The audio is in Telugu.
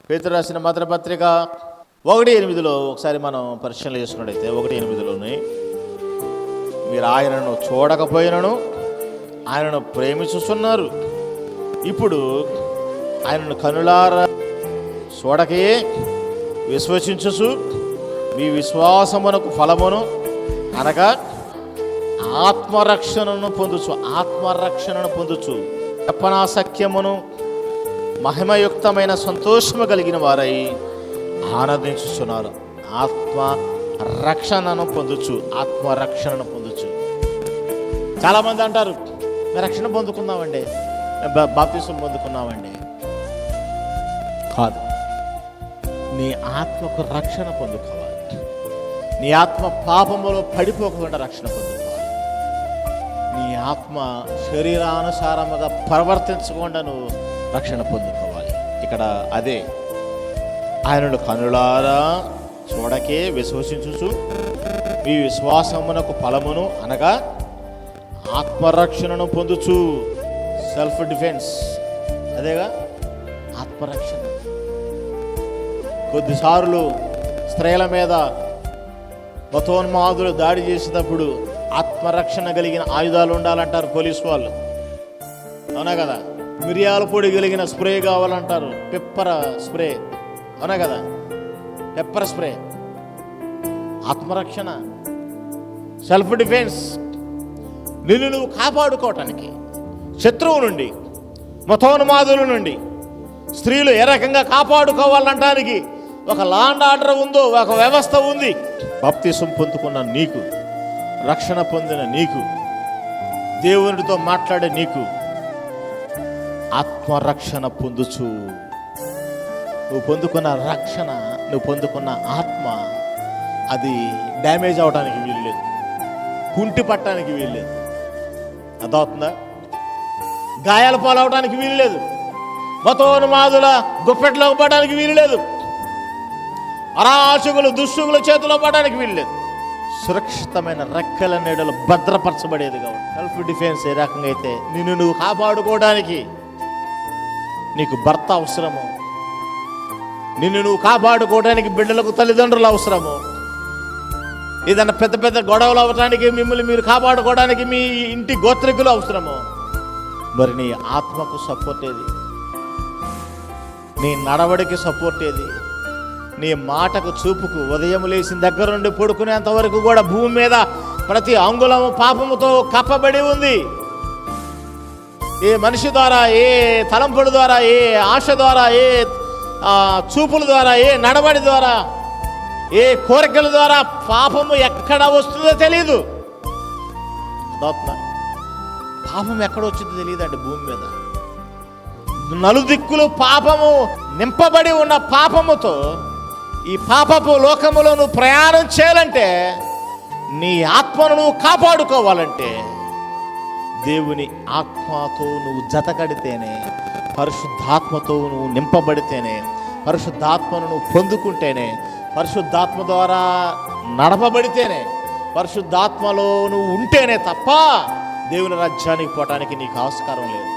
పేతురు రాసిన పత్రిక ఒకటి ఎనిమిదిలో ఒకసారి మనం పరిశీలన చేసుకున్నట్టయితే ఒకటి ఎనిమిదిలోని మీరు ఆయనను చూడకపోయినను ఆయనను ప్రేమించుతున్నారు ఇప్పుడు ఆయనను కనులార చూడకే విశ్వసించుచు మీ విశ్వాసమునకు ఫలమును అనగా ఆత్మరక్షణను పొందుచు ఆత్మరక్షణను పొందుచు చెప్పనాసఖ్యమును మహిమయుక్తమైన సంతోషము కలిగిన వారై ఆనందించుతున్నారు ఆత్మ రక్షణను పొందుచు ఆత్మరక్షణను పొందుచు. చాలామంది అంటారు మేము రక్షణ పొందుకున్నామండి మేము బాప్తిసం పొందుకున్నామండి. కాదు. నీ ఆత్మకు రక్షణ పొందుకోవాలి. నీ ఆత్మ పాపములో పడిపోకుండా రక్షణ పొందుకోవాలి. నీ ఆత్మ శరీరానుసారముగా ప్రవర్తించకుండా నువ్వు రక్షణ పొందుకోవాలి. ఇక్కడ అదే ఆయనను కనులారా చూడకే విశ్వసించుచు మీ విశ్వాసమునకు ఫలమును అనగా ఆత్మరక్షణను పొందుచు. సెల్ఫ్ డిఫెన్స్ అదేగా? ఆత్మరక్షణ. కొద్దిసార్లు స్త్రీల మీద మతోన్మాదులు దాడి చేసేటప్పుడు ఆత్మరక్షణ కలిగిన ఆయుధాలు ఉండాలంటారు పోలీసు వాళ్ళు. అవునా కదా? మిరియాల పొడి కలిగిన స్ప్రే కావాలంటారు. Pepper spray. అవునా కదా? Pepper spray. ఆత్మరక్షణ. సెల్ఫ్ డిఫెన్స్ నిన్ను నువ్వు కాపాడుకోవటానికి శత్రువు నుండి మతోన్మాదుల నుండి స్త్రీలు ఏ రకంగా కాపాడుకోవాలంటానికి ఒక లాండ్ ఆర్డర్ ఉందో ఒక వ్యవస్థ ఉంది. బాప్తీసం పొందుకున్న నీకు రక్షణ పొందిన నీకు దేవునితో మాట్లాడే నీకు ఆత్మరక్షణ పొందుచు. నువ్వు పొందుకున్న రక్షణ నువ్వు పొందుకున్న ఆత్మ అది డ్యామేజ్ అవడానికి వీల్లేదు. కుంటి పట్టడానికి వీల్లేదు. అర్థమవుతుందా? గాయాల పాలవడానికి వీల్లేదు. మతోన్మాదుల గుప్పెట్లో పడడానికి వీల్లేదు. అరాచకులు దుష్టుల చేతిలో పడడానికి వీల్లేదు. సురక్షితమైన రెక్కల నీడలు భద్రపరచబడేది కాబట్టి సెల్ఫ్ డిఫెన్స్ ఏ రకంగా అయితే నిన్ను నువ్వు కాపాడుకోవడానికి నీకు భర్త అవసరము. నిన్ను నువ్వు కాపాడుకోవడానికి బిడ్డలకు తల్లిదండ్రులు అవసరము. ఏదైనా పెద్ద పెద్ద గొడవలు అవ్వడానికి మిమ్మల్ని మీరు కాపాడుకోవడానికి మీ ఇంటి గోత్రికులు అవసరము. మరి నీ ఆత్మకు సపోర్ట్ ఏది? నీ నడవడికి సపోర్ట్ ఏది? నీ మాటకు చూపుకు ఉదయం లేచిన దగ్గర నుండి పడుకునేంత వరకు కూడా భూమి మీద ప్రతి అంగుళము పాపముతో కప్పబడి ఉంది. ఏ మనిషి ద్వారా ఏ తలంపుల ద్వారా ఏ ఆశ ద్వారా ఏ ఆ, చూపుల ద్వారా ఏ నడవడి ద్వారా ఏ కోరికల ద్వారా పాపము ఎక్కడ వస్తుందో తెలియదు పాపం ఎక్కడ వచ్చిందో తెలియదండి భూమి మీద. నలుదిక్కులు పాపము నింపబడి ఉన్న పాపముతో ఈ పాపపు లోకములో నువ్వు ప్రయాణం చేయాలంటే నీ ఆత్మను నువ్వు కాపాడుకోవాలంటే దేవుని ఆత్మతో నువ్వు జతకడితేనే పరిశుద్ధాత్మతో నువ్వు నింపబడితేనే పరిశుద్ధాత్మను నువ్వు పొందుకుంటేనే పరిశుద్ధాత్మ ద్వారా నడపబడితేనే పరిశుద్ధాత్మలో నువ్వు ఉంటేనే తప్ప దేవుని రాజ్యానికి పోవటానికి నీకు ఆస్కారం లేదు.